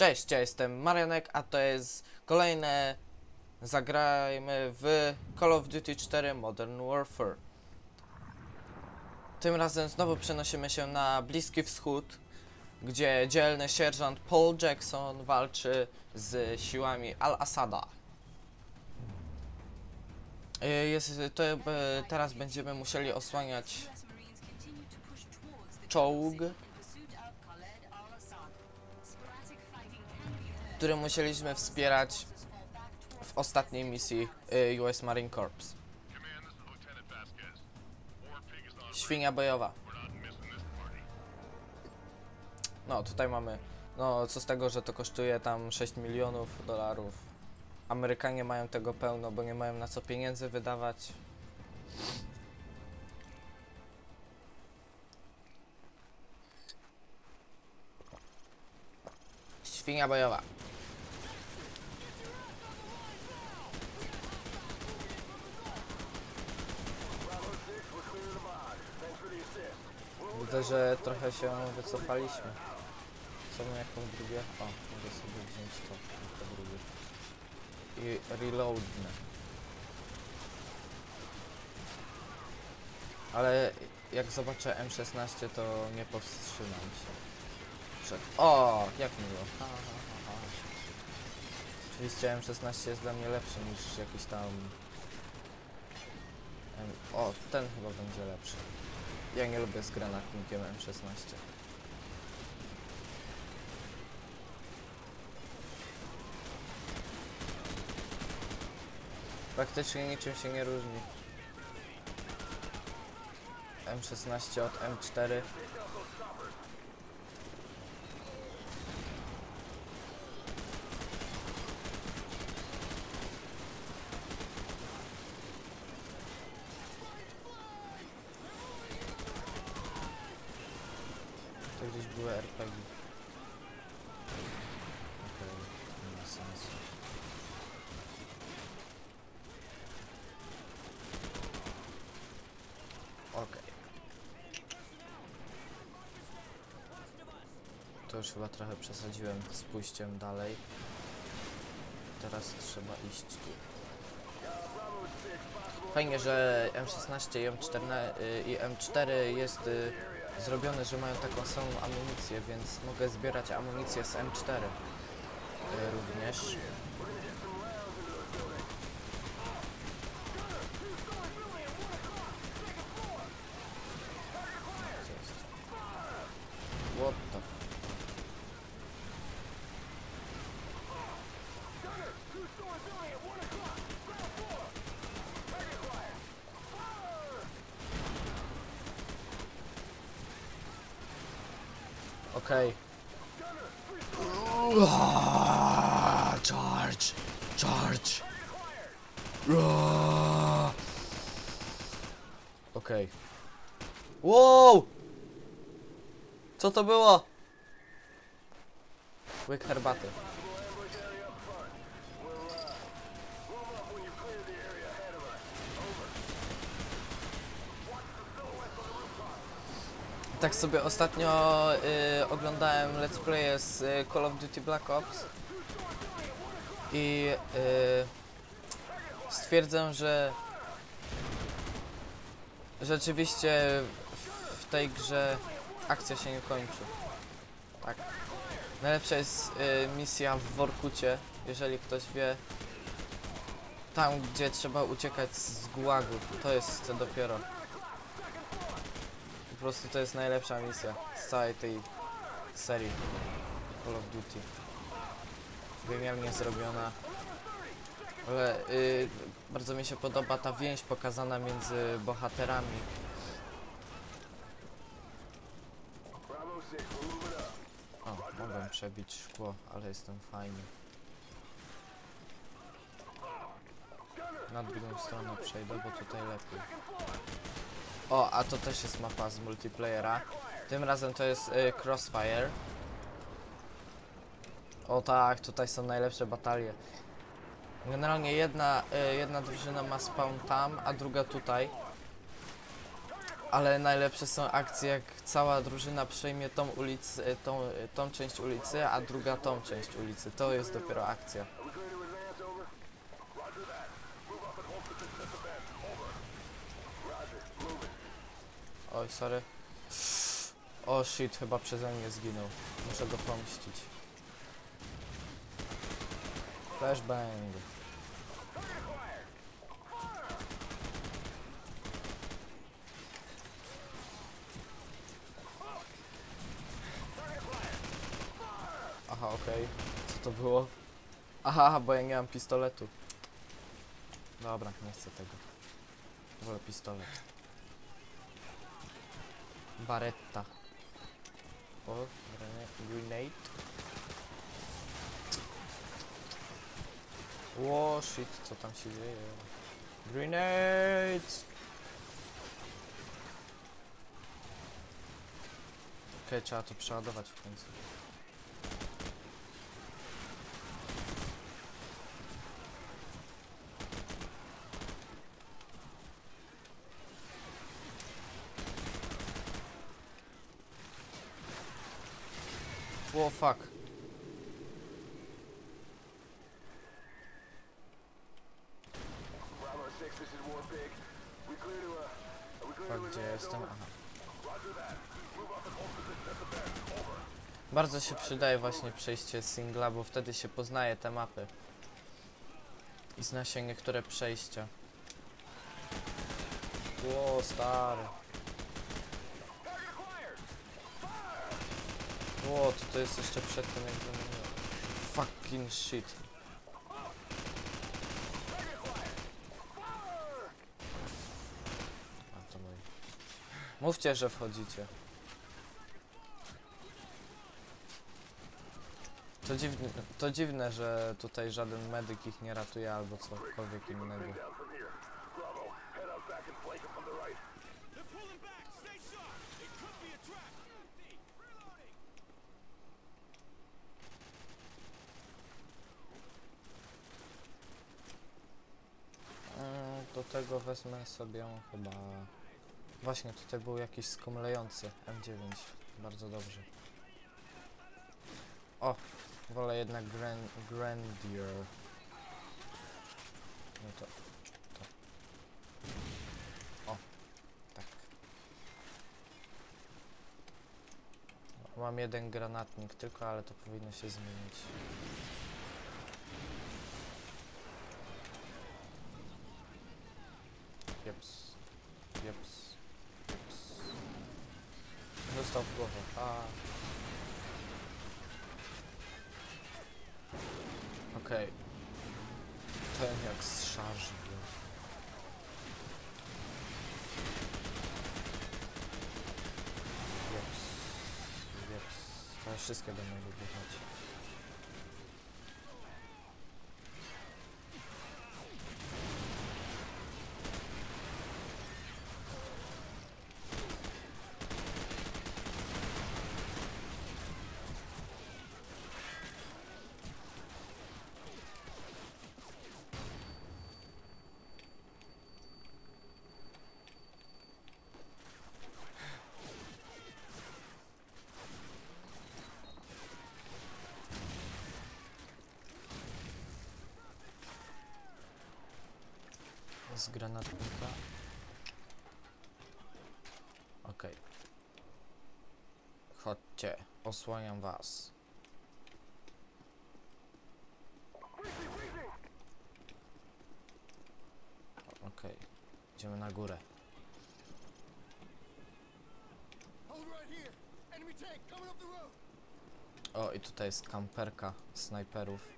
Cześć, ja jestem Marianek, a to jest kolejne zagrajmy w Call of Duty 4 Modern Warfare. Tym razem znowu przenosimy się na Bliski Wschód, gdzie dzielny sierżant Paul Jackson walczy z siłami Al-Assada. Y, Jest, to, e, teraz będziemy musieli osłaniać czołg, który musieliśmy wspierać w ostatniej misji y, US Marine Corps. Świnia bojowa. No, tutaj mamy. No, co z tego, że to kosztuje tam 6 milionów dolarów. Amerykanie mają tego pełno, bo nie mają na co pieniędzy wydawać. Świnia bojowa. Widzę, że trochę się wycofaliśmy. Co my jaką drugie? O, mogę sobie wziąć to, to drugie. I reloadnę. Ale jak zobaczę M16 to nie powstrzymam się. Przed... O, jak miło. Ha, ha, ha. Oczywiście M16 jest dla mnie lepszy niż jakiś tam... O, ten chyba będzie lepszy. Ja nie lubię z granatnikiem M16. Praktycznie niczym się nie różni. M16 od M4. To gdzieś były RPG. Okej, nie ma sensu. Okej. To już chyba trochę przesadziłem z pójściem dalej. Teraz trzeba iść tu. Fajnie, że M16 i M4, y, i M4 jest y, zrobione, że mają taką samą amunicję, więc mogę zbierać amunicję z M4 y, również. Co jest? What the Okej. Uaa, Charge! Charge! Okej. Wow! Co to było? Łyk herbaty. Tak sobie ostatnio y, oglądałem let's playe z y, Call of Duty Black Ops i y, stwierdzę, że rzeczywiście w tej grze akcja się nie kończy. Tak. Najlepsza jest y, misja w Workucie, jeżeli ktoś wie. Tam, gdzie trzeba uciekać z gułagu. To jest dopiero. Po prostu to jest najlepsza misja z całej tej serii Call of Duty. Genialnie zrobiona. Ale y, bardzo mi się podoba ta więź pokazana między bohaterami. O, mogłem przebić szkło, ale jestem fajny. Na drugą stronę przejdę, bo tutaj lepiej. O, a to też jest mapa z multiplayera. Tym razem to jest y, Crossfire. O tak, tutaj są najlepsze batalie. Generalnie jedna, y, jedna drużyna ma spawn tam, a druga tutaj. Ale najlepsze są akcje, jak cała drużyna przejmie tą ulicę, tą, tą część ulicy, a druga tą część ulicy. To jest dopiero akcja. Oj, sorry. O shit, chyba przeze mnie zginął. Muszę go pomścić. Flashbang. Aha, okej. Co to było? Aha, bo ja nie mam pistoletu. Dobra, nie chcę tego. Wolę pistolet. Baretta. O, grane- grenade. Ło, shit, co tam się dzieje? Grenades! Okej, trzeba to przeładować w końcu. Ło, fuck. Bravo 6, this is War Pig. We clear to, uh, are we clear Fuck, to gdzie advance, jestem? over? Aha. Roger that. Move up and hold position at the bend. Over. Bardzo się przydaje właśnie przejście singla, bo wtedy się poznaje te mapy. I zna się niektóre przejścia. Ło, stary. Ło, to, to jest jeszcze przed tym jak będę... Fucking shit. A to mój. Mówcie, że wchodzicie. To dziwne, to dziwne, że tutaj żaden medyk ich nie ratuje albo cokolwiek innego. Tego wezmę sobie chyba... Właśnie, tutaj był jakiś skomlejący M9. Bardzo dobrze. O! Wolę jednak Gran Grandier. No to... to. O! Tak. Mam jeden granatnik tylko, ale to powinno się zmienić. Okej. Ten jak z szarży. Jeps. Jeps. To wszystkie będą wybuchać. Z granatnika. Okej. Chodźcie, osłaniam was. Okej, idziemy na górę. O, i tutaj jest kamperka snajperów.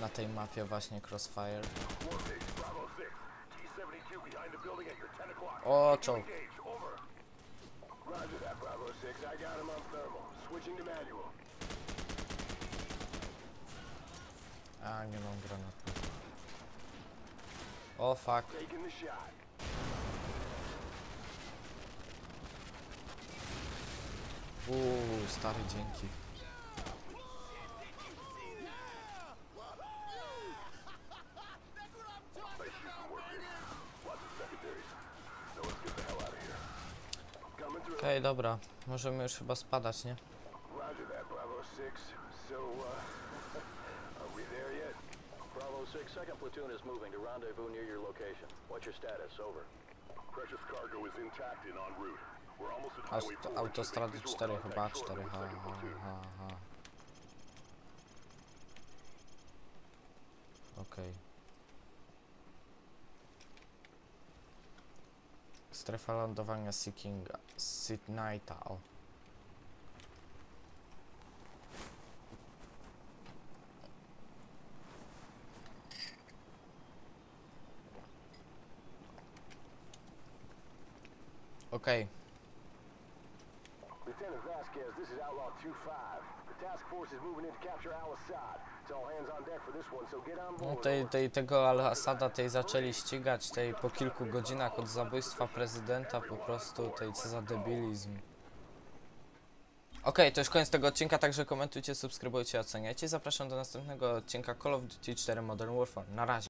Na tej mapie właśnie Crossfire. 10 o'clock. O, czołg. Ah, Roger that, Bravo 6. I got him on thermal. Switching to manual. A, nie mam granatu. O, fuck. Taking the shot. Uuu. Okej, dobra. Możemy już chyba spadać, nie? Bravo 6. So, uh, are we there yet? Bravo 6, second platoon rendezvous status? Over. Precious cargo is and route. We're almost at highway Aust- 4. autostrady Visual 4 contact chyba, shortly 4 with ha, ha, ha, ha. Okej. Strefa lądowania Seekinga. Sydneyta, o. Okej. Lieutenant Vasquez, this is Outlaw 2-5. No tej, tej, tego Al-Assada tej zaczęli ścigać tej po kilku godzinach od zabójstwa prezydenta po prostu tej co za debilizm. Okej, to już koniec tego odcinka, także komentujcie, subskrybujcie, oceniajcie. Zapraszam do następnego odcinka Call of Duty 4 Modern Warfare. Na razie.